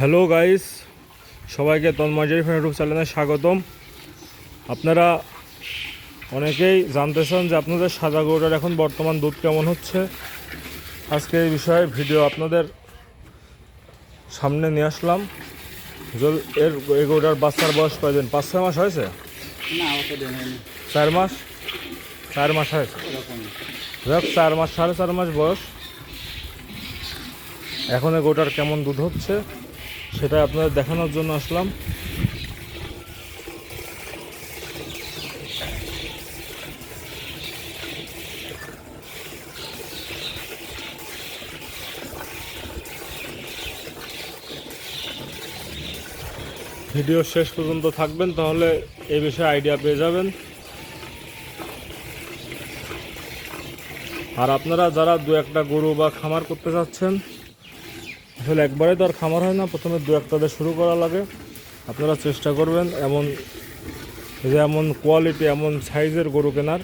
Hello guys সবাইকে Tanmoy fan YouTube চ্যানেলে স্বাগতম। আপনারা অনেকেই জানতে চান যে আপনাদের সাদা গরুটার এখন বর্তমান দুধ কেমন হচ্ছে। আজকে এই বিষয়ে ভিডিও আপনাদের সামনে নিয়ে আসলাম। এর এই গরুটার বাচ্চার বয়স কয়দিন? পাঁচ ছয় মাস হয়েছে? চার মাস? চার মাস হয়েছে? যাক চার মাস সাড়ে চার মাস বয়স। এখন এই গোটার কেমন দুধ হচ্ছে? সেটা আপনাদের দেখানোর জন্য আসলাম। ভিডিও শেষ পর্যন্ত থাকবেন, তাহলে এই বিষয়ে আইডিয়া পেয়ে যাবেন। আর আপনারা যারা দু একটা গরু বা খামার করতে চাচ্ছেন আসলে একবারে তো আর খামার হয় না, প্রথমে দু একটা দিয়ে শুরু করা লাগে। আপনারা চেষ্টা করবেন এমন যে এমন কোয়ালিটি এমন সাইজের গরু কেনার।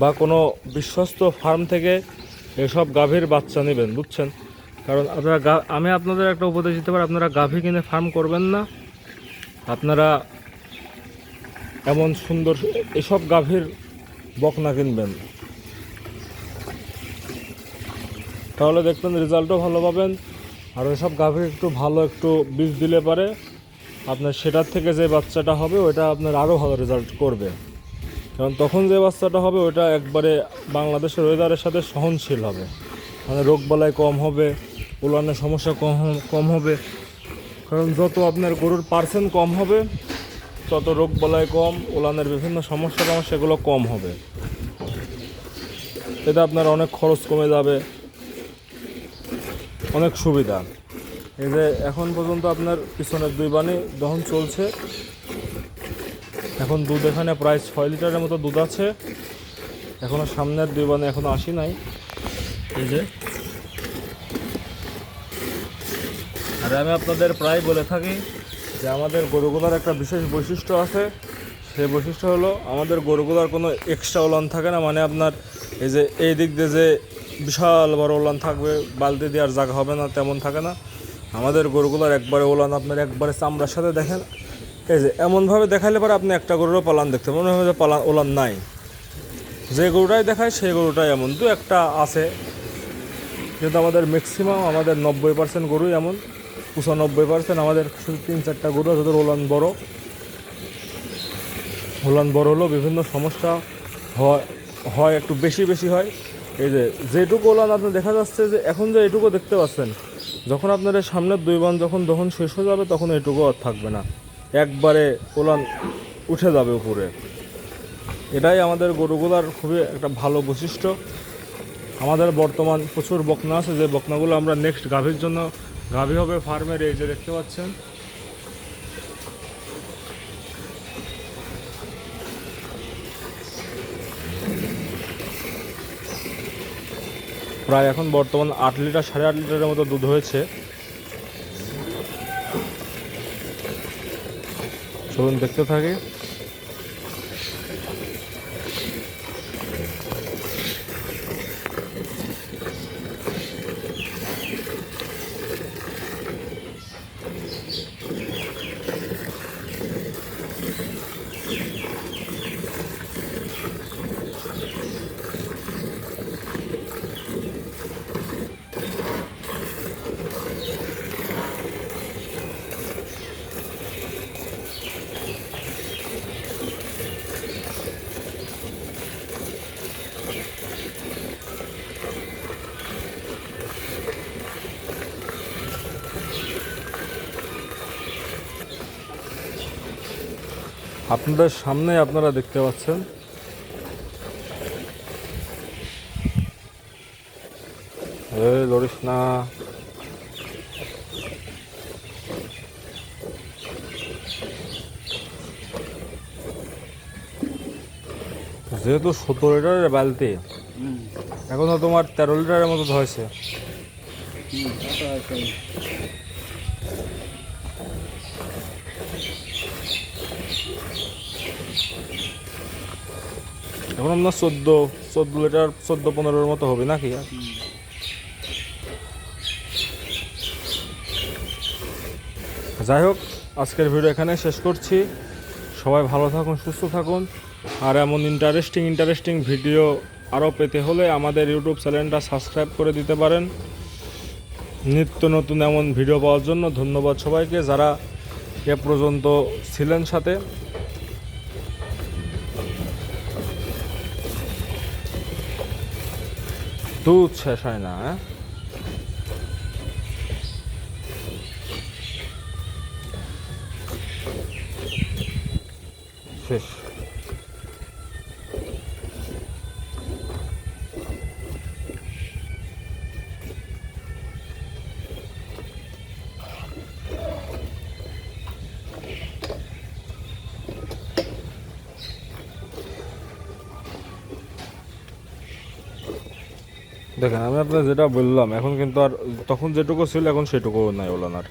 বা কোনো বিশ্বস্ত ফার্ম থেকে এসব গাভীর বাচ্চা নেবেন, বুঝছেন? কারণ আপনারা আমি আপনাদের একটা উপদেশ দিতে পারি, আপনারা গাভী কিনে ফার্ম করবেন না। আপনারা এমন সুন্দর এসব গাভীর বকনা কিনবেন। তাহলে দেখবেন রেজাল্টও ভালো পাবেন। আর ওইসব গাভীর একটু ভালো একটু বীজ দিলে পারে। আপনার সেটার থেকে যে বাচ্চাটা হবে ওটা আপনার আরও ভালো রেজাল্ট করবে। কারণ তখন যে বাচ্চাটা হবে ওটা একবারে বাংলাদেশের ওয়েদারের সাথে সহনশীল হবে। মানে রোগ বালাই কম হবে উলানের সমস্যা কম কম হবে। কারণ যত আপনার গরুর পার্সেন্ট কম হবে, তত রোগ বালাই কম, উলানের বিভিন্ন সমস্যা কম সেগুলো কম হবে। এতে আপনার অনেক খরচ কমে যাবে। অনেক সুবিধা। এই যে এখন পর্যন্ত আপনার পিছনের দুই বানি দহন চলছে। এখন দুধ এখানে প্রায় ছয় লিটারের মতো দুধ আছে। এখনও সামনের দুই বানি এখনও আসি নাই। এই যে। আর আমি আপনাদের প্রায় বলে থাকি যে আমাদের গরুগুলোর একটা বিশেষ বৈশিষ্ট্য আছে। সেই বৈশিষ্ট্য হলো আমাদের গরুগুলোর কোনো এক্সট্রা ওলান থাকে না। মানে আপনার এই যে এই দিক দিয়ে যে বিশাল বড় ওলান থাকবে, বালতি দেওয়ার জায়গা হবে না, তেমন থাকে না। আমাদের গরুগুলোর একবারে ওলান আপনার একবারে চামড়ার সাথে দেখেন। এই যে, এমনভাবে দেখাইলে পরে আপনি একটা গরুরও পালান দেখতে, মনে হবে যে পালান ওলান নাই। যে গরুটাই দেখায়, সেই গরুটাই এমন। দু একটা আছে, কিন্তু আমাদের ম্যাক্সিমাম আমাদের নব্বই পার্সেন্ট গরুই এমন। পঁচানব্বই পার্সেন্ট আমাদের শুধু তিন চারটা গরু আছে ওলান বড়। ওলান বড় হলেও বিভিন্ন সমস্যা হয় হয়, একটু বেশি বেশি হয়। এই যে, যেটুকু ওলান আপনার দেখা যাচ্ছে যে এখন যে এটুকু দেখতে পাচ্ছেন, যখন আপনার সামনের দুই বান যখন যখন শেষ হয়ে যাবে, তখন এটুকু আর থাকবে না। একবারে ওলান উঠে যাবে উপরে। এটাই আমাদের গরুগুলার খুবই একটা ভালো বৈশিষ্ট্য। আমাদের বর্তমান প্রচুর বকনা আছে, যে বকনাগুলো আমরা নেক্সট গাভীর জন্য, গাভী হবে ফার্মের এই যে দেখতে পাচ্ছেন। প্রায় এখন বর্তমান আট লিটার সাড়ে আট লিটারের মতো দুধ হয়েছে। চলুন দেখতে থাকি। আপনাদের সামনে আপনারা দেখতে পাচ্ছেন। না। যেহেতু সতেরো লিটারের বালতি এখনও তোমার তেরো লিটারের মতো আছে এখন আপনার চোদ্দ চোদ্দ লিটার, চোদ্দ, পনেরোর মতো হবে নাকি? যাই হোক, আজকের ভিডিও এখানে শেষ করছি। সবাই ভালো থাকুন, সুস্থ থাকুন। আর এমন ইন্টারেস্টিং ইন্টারেস্টিং ভিডিও আরও পেতে হলে আমাদের ইউটিউব চ্যানেলটা সাবস্ক্রাইব করে দিতে পারেন। নিত্য নতুন এমন ভিডিও পাওয়ার জন্য ধন্যবাদ সবাইকে। যারা এ পর্যন্ত ছিলেন সাথে। দুধ শেষ হয় না হ্যাঁ? শেষ। দেখেন, আমি আপনার যেটা বললাম, এখন কিন্তু আর তখন যেটুকু ছিল, এখন সেটুকু নাই ওলান আর